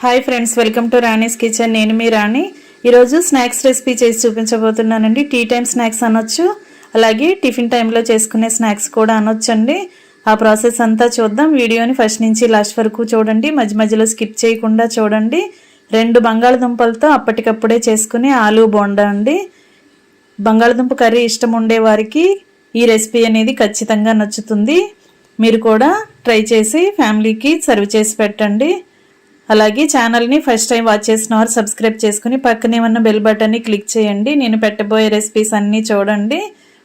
Hi friends welcome to Rani's kitchen నేను మీ రాణి. ఈరోజు స్నాక్స్ రెసిపీ చేసి చూపించబోతున్నానండి. టీ టైం స్నాక్స్ అనొచ్చు అలాగే టిఫిన్ టైంలో చేసుకునే స్నాక్స్ కూడా అనొచ్చండి. ఆ ప్రాసెస్ అంతా చూద్దాం. వీడియోని ఫస్ట్ నుంచి లాస్ట్ వరకు చూడండి. మధ్య మధ్యలో స్కిప్ చేయకుండా చూడండి. రెండు బంగాళదుంపలతో అప్పటికప్పుడే చేసుకునే ఆలు బోండా అండి. బంగాళదుంప కర్రీ ఇష్టం ఉండే వారికి ఈ రెసిపీ అనేది ఖచ్చితంగా నచ్చుతుంది. మీరు కూడా ట్రై చేసి ఫ్యామిలీకి సర్వ్ చేసి పెట్టండి. అలాగే ఛానల్ని ఫస్ట్ టైం వాచ్ చేసిన వారు సబ్స్క్రైబ్ చేసుకుని పక్కనే ఉన్న బెల్ బటన్ని క్లిక్ చేయండి. నేను పెట్టబోయే రెసిపీస్ అన్నీ చూడండి.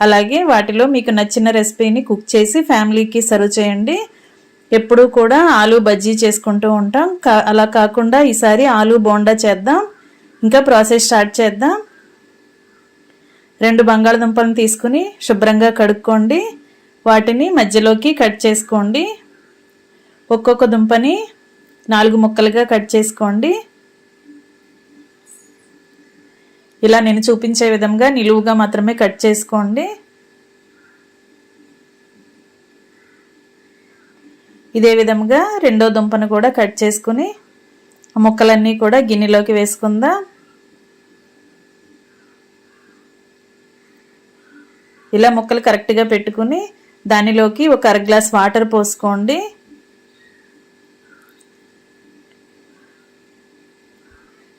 అలాగే వాటిలో మీకు నచ్చిన రెసిపీని కుక్ చేసి ఫ్యామిలీకి సర్వ్ చేయండి. ఎప్పుడూ కూడా ఆలు బజ్జీ చేసుకుంటూ ఉంటాం. కా అలా కాకుండా ఈసారి ఆలు బోండా చేద్దాం. ఇంకా ప్రాసెస్ స్టార్ట్ చేద్దాం. రెండు బంగాళదుంపలను తీసుకుని శుభ్రంగా కడుక్కోండి. వాటిని మధ్యలోకి కట్ చేసుకోండి. ఒక్కొక్క దుంపని నాలుగు ముక్కలుగా కట్ చేసుకోండి. ఇలా నేను చూపించే విధంగా నిలువుగా మాత్రమే కట్ చేసుకోండి. ఇదే విధంగా రెండో దుంపను కూడా కట్ చేసుకుని ఆ ముక్కలన్నీ కూడా గిన్నెలోకి వేసుకుందాం. ఇలా ముక్కలు కరెక్ట్గా పెట్టుకుని దానిలోకి ఒక అర గ్లాస్ వాటర్ పోసుకోండి.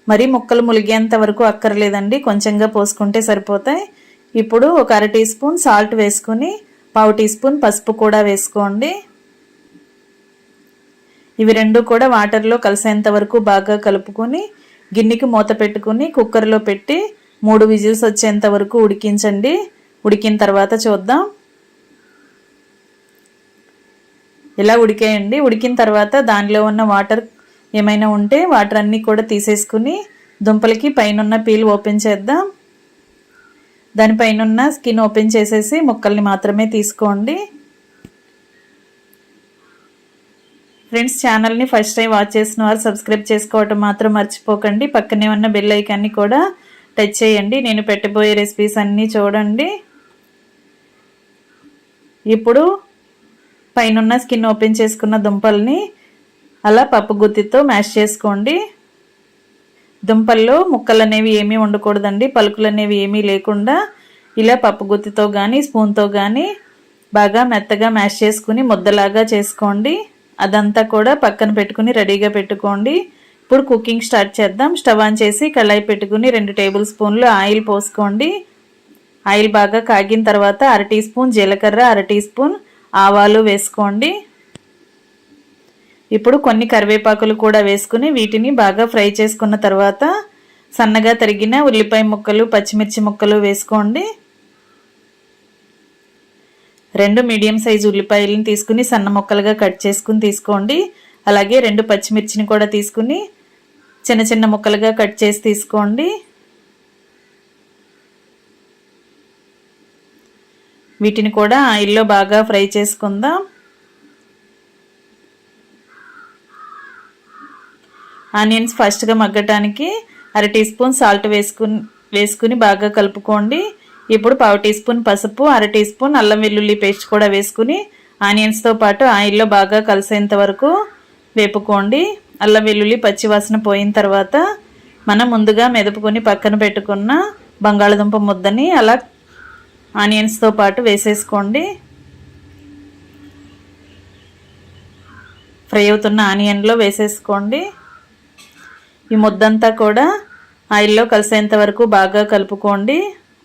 మరి ముక్కలు ములిగేంత వరకు అక్కర్లేదండి. కొంచెంగా పోసుకుంటే సరిపోతాయి. ఇప్పుడు ఒక అర టీ స్పూన్ సాల్ట్ వేసుకుని పావు టీ స్పూన్ పసుపు కూడా వేసుకోండి. ఇవి రెండు కూడా వాటర్లో కలిసేంత వరకు బాగా కలుపుకొని గిన్నెకి మూత పెట్టుకుని కుక్కర్లో పెట్టి మూడు విజిల్స్ వచ్చేంత వరకు ఉడికించండి. ఉడికిన తర్వాత చూద్దాం. ఇలా ఉడికేయండి. ఉడికిన తర్వాత దానిలో ఉన్న వాటర్ ఏమైనా ఉంటే వాటర్ అన్నీ కూడా తీసేసుకుని దుంపలకి పైన పీల్ ఓపెన్ చేద్దాం. దానిపైన స్కిన్ ఓపెన్ చేసేసి ముక్కల్ని మాత్రమే తీసుకోండి. ఫ్రెండ్స్ ఛానల్ని ఫస్ట్ టైం వాచ్ చేసిన వారు సబ్స్క్రైబ్ చేసుకోవటం మాత్రం మర్చిపోకండి. పక్కనే ఉన్న బెల్ ఐకాన్ని కూడా టచ్ చేయండి. నేను పెట్టబోయే రెసిపీస్ అన్నీ చూడండి. ఇప్పుడు పైన స్కిన్ ఓపెన్ చేసుకున్న దుంపల్ని అలా పప్పు గుత్తితో మ్యాష్ చేసుకోండి. దుంపల్లో ముక్కలు అనేవి ఏమీ ఉండకూడదండి పలుకులు అనేవి ఏమీ లేకుండా ఇలా పప్పు గుత్తితో కానీ స్పూన్తో కానీ బాగా మెత్తగా మ్యాష్ చేసుకుని ముద్దలాగా చేసుకోండి. అదంతా కూడా పక్కన పెట్టుకుని రెడీగా పెట్టుకోండి. ఇప్పుడు కుకింగ్ స్టార్ట్ చేద్దాం. స్టవ్ ఆన్ చేసి కళాయి పెట్టుకుని రెండు టేబుల్ స్పూన్లు ఆయిల్ పోసుకోండి. ఆయిల్ బాగా కాగిన తర్వాత అర టీ స్పూన్ జీలకర్ర అర టీ స్పూన్ ఆవాలు వేసుకోండి. ఇప్పుడు కొన్ని కరివేపాకులు కూడా వేసుకుని వీటిని బాగా ఫ్రై చేసుకున్న తర్వాత సన్నగా తరిగిన ఉల్లిపాయ ముక్కలు పచ్చిమిర్చి ముక్కలు వేసుకోండి. రెండు మీడియం సైజు ఉల్లిపాయలను తీసుకుని సన్న ముక్కలుగా కట్ చేసుకుని తీసుకోండి. అలాగే రెండు పచ్చిమిర్చిని కూడా తీసుకుని చిన్న చిన్న ముక్కలుగా కట్ చేసి తీసుకోండి. వీటిని కూడా ఆయిల్లో బాగా ఫ్రై చేసుకుందాం. ఆనియన్స్ ఫస్ట్గా మగ్గటానికి అర టీ స్పూన్ సాల్ట్ వేసుకుని వేసుకుని బాగా కలుపుకోండి. ఇప్పుడు పావు టీ స్పూన్ పసుపు అర టీ స్పూన్ అల్లం వెల్లుల్లి పేస్ట్ కూడా వేసుకుని ఆనియన్స్తో పాటు ఆయిల్లో బాగా కలిసేంత వరకు వేపుకోండి. అల్లం వెల్లుల్లి పచ్చివాసన పోయిన తర్వాత మనం ముందుగా మెదుపుకొని పక్కన పెట్టుకున్న బంగాళదుంప ముద్దని అలా ఆనియన్స్తో పాటు వేసేసుకోండి. ఫ్రై అవుతున్న ఆనియన్లో వేసేసుకోండి. ఈ ముద్దంతా కూడా ఆయిల్లో కలిసేంత వరకు బాగా కలుపుకోండి.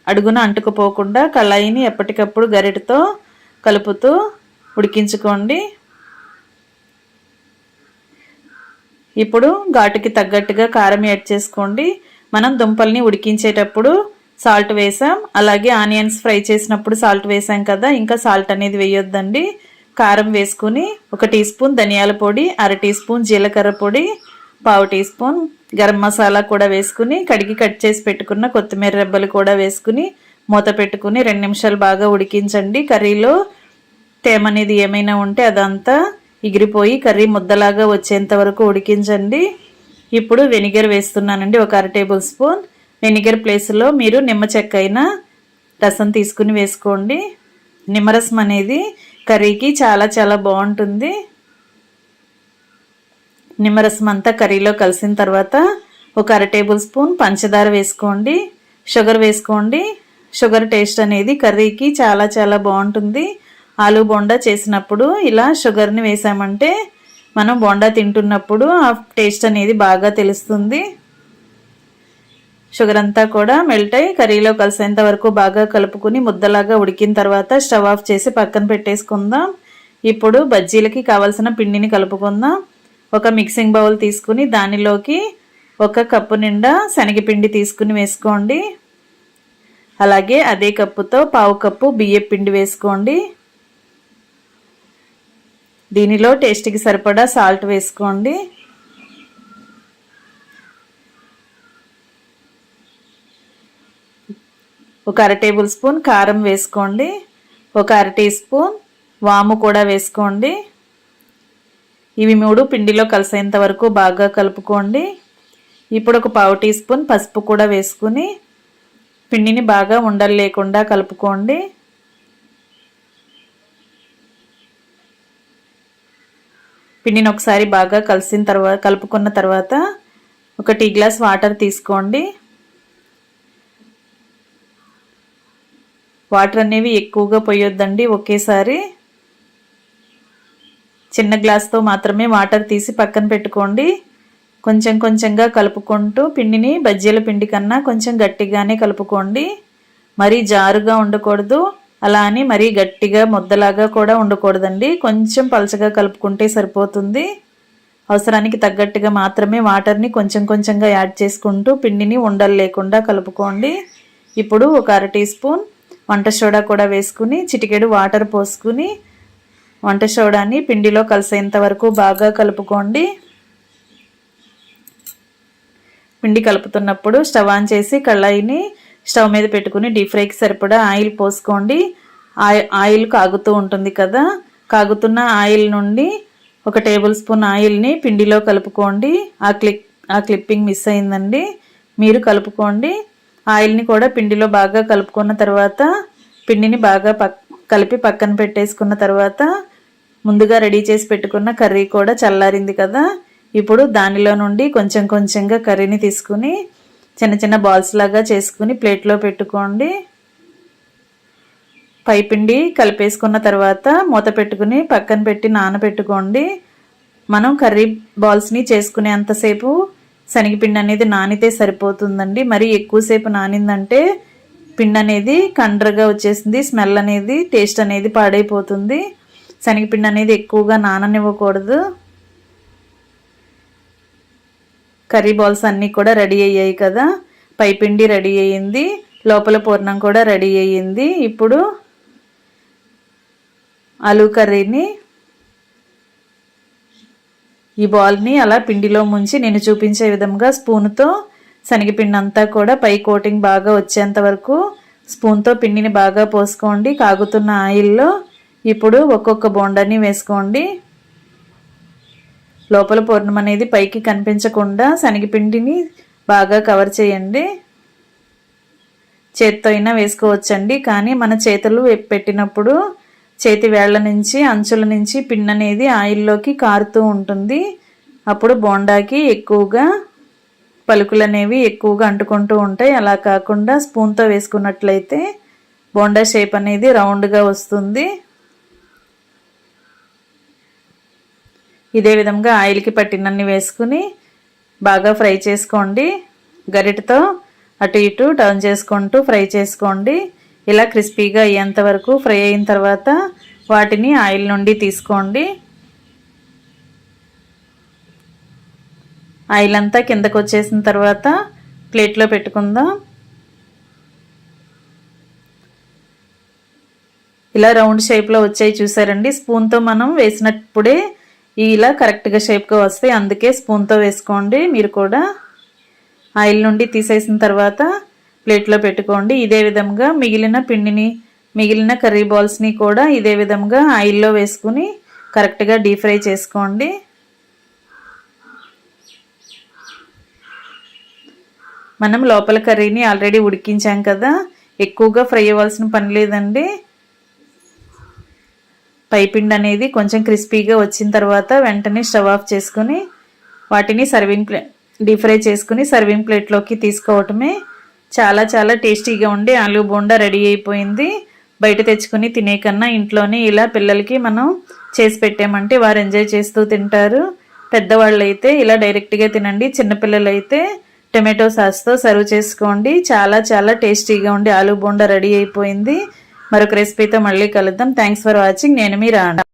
అడుగున అంటుకుపోకుండా కళాయిని ఎప్పటికప్పుడు గరిటతో కలుపుతూ ఉడికించుకోండి. ఇప్పుడు ఘాటుకి తగ్గట్టుగా కారం యాడ్ చేసుకోండి. మనం దుంపల్ని ఉడికించేటప్పుడు సాల్ట్ వేసాం. అలాగే ఆనియన్స్ ఫ్రై చేసినప్పుడు సాల్ట్ వేసాం కదా ఇంకా సాల్ట్ అనేది వేయొద్దండి. కారం వేసుకుని ఒక టీ స్పూన్ ధనియాల పొడి అర టీ స్పూన్ జీలకర్ర పొడి పావు టీ స్పూన్ గరం మసాలా కూడా వేసుకుని కడిగి కట్ చేసి పెట్టుకున్న కొత్తిమీర రెబ్బలు కూడా వేసుకుని మూత పెట్టుకుని రెండు నిమిషాలు బాగా ఉడికించండి. కర్రీలో తేమ అనేది ఏమైనా ఉంటే అదంతా ఎగిరిపోయి కర్రీ ముద్దలాగా వచ్చేంత వరకు ఉడికించండి. ఇప్పుడు వెనిగర్ వేస్తున్నానండి ఒక అర టేబుల్ స్పూన్. వెనిగర్ ప్లేస్లో మీరు నిమ్మ చెక్క అయినా రసం తీసుకుని వేసుకోండి. నిమ్మరసం అనేది కర్రీకి చాలా చాలా బాగుంటుంది. నిమ్మరసం అంతా కర్రీలో కలిసిన తర్వాత ఒక అర టేబుల్ స్పూన్ పంచదార వేసుకోండి. షుగర్ వేసుకోండి. షుగర్ టేస్ట్ అనేది కర్రీకి చాలా చాలా బాగుంటుంది. ఆలు బొండా చేసినప్పుడు ఇలా షుగర్ని వేసామంటే మనం బొండా తింటున్నప్పుడు ఆ టేస్ట్ అనేది బాగా తెలుస్తుంది. షుగర్ అంతా కూడా మెల్ట్ అయ్యి కర్రీలో కలిసేంత వరకు బాగా కలుపుకుని ముద్దలాగా ఉడికిన తర్వాత స్టవ్ ఆఫ్ చేసి పక్కన పెట్టేసుకుందాం. ఇప్పుడు బజ్జీలకి కావాల్సిన పిండిని కలుపుకుందాం. ఒక మిక్సింగ్ బౌల్ తీసుకుని దానిలోకి ఒక కప్పు నిండా శనగపిండి తీసుకుని వేసుకోండి. అలాగే అదే కప్పుతో పావు కప్పు బియ్యం పిండి వేసుకోండి. దీనిలో టేస్ట్కి సరిపడా సాల్ట్ వేసుకోండి. ఒక అర టేబుల్ స్పూన్ కారం వేసుకోండి. ఒక అర టీ స్పూన్ వాము కూడా వేసుకోండి. ఇవి మూడు పిండిలో కలిసేంత వరకు బాగా కలుపుకోండి. ఇప్పుడు ఒక పావు టీ స్పూన్ పసుపు కూడా వేసుకుని పిండిని బాగా ఉండలు లేకుండా కలుపుకోండి. పిండిని ఒకసారి బాగా కలిసిన తర్వాత కలుపుకున్న తర్వాత ఒక టీ గ్లాస్ వాటర్ తీసుకోండి. వాటర్ అనేవి ఎక్కువగా పోయొద్దండి ఒకేసారి. చిన్న గ్లాస్తో మాత్రమే వాటర్ తీసి పక్కన పెట్టుకోండి. కొంచెం కొంచెంగా కలుపుకుంటూ పిండిని బజ్జీల పిండి కన్నా కొంచెం గట్టిగానే కలుపుకోండి. మరీ జారుగా ఉండకూడదు. అలా అని మరీ గట్టిగా ముద్దలాగా కూడా ఉండకూడదండి. కొంచెం పలచగా కలుపుకుంటే సరిపోతుంది. అవసరానికి తగ్గట్టుగా మాత్రమే వాటర్ని కొంచెం కొంచెంగా యాడ్ చేసుకుంటూ పిండిని ఉండలు లేకుండా కలుపుకోండి. ఇప్పుడు ఒక అర టీ స్పూన్ వంట సోడా కూడా వేసుకుని చిటికెడు వాటర్ పోసుకుని వంట సోడాని పిండిలో కలిసేంత వరకు బాగా కలుపుకోండి. పిండి కలుపుతున్నప్పుడు స్టవ్ ఆన్ చేసి కళాయిని స్టవ్ మీద పెట్టుకుని డీప్ ఫ్రైకి సరిపడా ఆయిల్ పోసుకోండి. ఆయిల్ కాగుతూ ఉంటుంది కదా కాగుతున్న ఆయిల్ నుండి ఒక టేబుల్ స్పూన్ ఆయిల్ని పిండిలో కలుపుకోండి. ఆ క్లిప్ ఆ క్లిప్పింగ్ మిస్ అయిందండి. మీరు కలుపుకోండి. ఆయిల్ని కూడా పిండిలో బాగా కలుపుకున్న తర్వాత పిండిని బాగా పక్ కలిపి పక్కన పెట్టేసుకున్న తర్వాత ముందుగా రెడీ చేసి పెట్టుకున్న కర్రీ కూడా చల్లారింది కదా. ఇప్పుడు దానిలో నుండి కొంచెం కొంచెంగా కర్రీని తీసుకుని చిన్న చిన్న బాల్స్ లాగా చేసుకుని ప్లేట్లో పెట్టుకోండి. పైపిండి కలిపేసుకున్న తర్వాత మూత పెట్టుకుని పక్కన పెట్టి నానబెట్టుకోండి. మనం కర్రీ బాల్స్ని చేసుకునేంతసేపు శనగపిండి అనేది నానితే సరిపోతుందండి. మరి ఎక్కువసేపు నానిందంటే పిండి అనేది కండ్రగా వచ్చేసింది స్మెల్ అనేది టేస్ట్ అనేది పాడైపోతుంది. శనగపిండి అనేది ఎక్కువగా నాననివ్వకూడదు. కర్రీ బాల్స్ అన్నీ కూడా రెడీ అయ్యాయి కదా. పైపిండి రెడీ అయ్యింది. లోపల పూర్ణం కూడా రెడీ అయ్యింది. ఇప్పుడు ఆలూ కర్రీని ఈ బాల్ని అలా పిండిలో ముంచి నేను చూపించే విధంగా స్పూన్తో శనగపిండి అంతా కూడా పై కోటింగ్ బాగా వచ్చేంత వరకు స్పూన్తో పిండిని బాగా పోసుకోండి. కాగుతున్న ఆయిల్లో ఇప్పుడు ఒక్కొక్క బోండాని వేసుకోండి. లోపల పూర్ణం అనేది పైకి కనిపించకుండా శనగపిండిని బాగా కవర్ చేయండి. చేత్తో అయినా వేసుకోవచ్చండి కానీ మన చేతులు పెట్టినప్పుడు చేతి వేళ్ళ నుంచి అంచుల నుంచి పిండి అనేది ఆయిల్లోకి కారుతూ ఉంటుంది. అప్పుడు బోండాకి ఎక్కువగా పలుకులు అనేవి ఎక్కువగా అంటుకుంటూ ఉంటాయి. అలా కాకుండా స్పూన్తో వేసుకున్నట్లయితే బోండా షేప్ అనేది రౌండ్గా వస్తుంది. ఇదే విధంగా ఆయిల్కి పట్టినన్ని వేసుకుని బాగా ఫ్రై చేసుకోండి. గరిటతో అటు ఇటు టర్న్ చేసుకుంటూ ఫ్రై చేసుకోండి. ఇలా క్రిస్పీగా అయ్యేంత వరకు ఫ్రై అయిన తర్వాత వాటిని ఆయిల్ నుండి తీసుకోండి. ఆయిల్ అంతా కిందకు వచ్చేసిన తర్వాత ప్లేట్లో పెట్టుకుందాం. ఇలా రౌండ్ షేప్లో వచ్చాయి చూసారండి. స్పూన్తో మనం వేసినప్పుడే ఇలా కరెక్ట్గా షేప్గా వస్తాయి అందుకే స్పూన్తో వేసుకోండి. మీరు కూడా ఆయిల్ నుండి తీసేసిన తర్వాత ప్లేట్లో పెట్టుకోండి. ఇదే విధంగా మిగిలిన పిండిని మిగిలిన కర్రీ బాల్స్ని కూడా ఇదే విధంగా ఆయిల్లో వేసుకుని కరెక్ట్గా డీప్ ఫ్రై చేసుకోండి. మనం లోపల కర్రీని ఆల్రెడీ ఉడికించాం కదా. ఎక్కువగా ఫ్రై అవ్వాల్సిన పని లేదండి. పైపిండి అనేది కొంచెం క్రిస్పీగా వచ్చిన తర్వాత వెంటనే స్టవ్ ఆఫ్ చేసుకొని వాటిని సర్వింగ్ ప్లే డీప్ ఫ్రై చేసుకుని సర్వింగ్ ప్లేట్లోకి తీసుకోవటమే చాలా చాలా టేస్టీగా ఉండి ఆలూ బోండా రెడీ అయిపోయింది. బయట తెచ్చుకుని తినే కన్నా ఇంట్లోనే ఇలా పిల్లలకి మనం చేసి పెట్టామంటే వారు ఎంజాయ్ చేస్తూ తింటారు. పెద్దవాళ్ళు అయితే ఇలా డైరెక్ట్గా తినండి. చిన్నపిల్లలు అయితే టొమాటో సాస్తో సర్వ్ చేసుకోండి. చాలా చాలా టేస్టీగా ఉండి ఆలూ బోండా రెడీ అయిపోయింది. మరొక రెసిపీతో మళ్ళీ కలుద్దాం. థ్యాంక్స్ ఫర్ వాచింగ్ నేను మీ రాణ.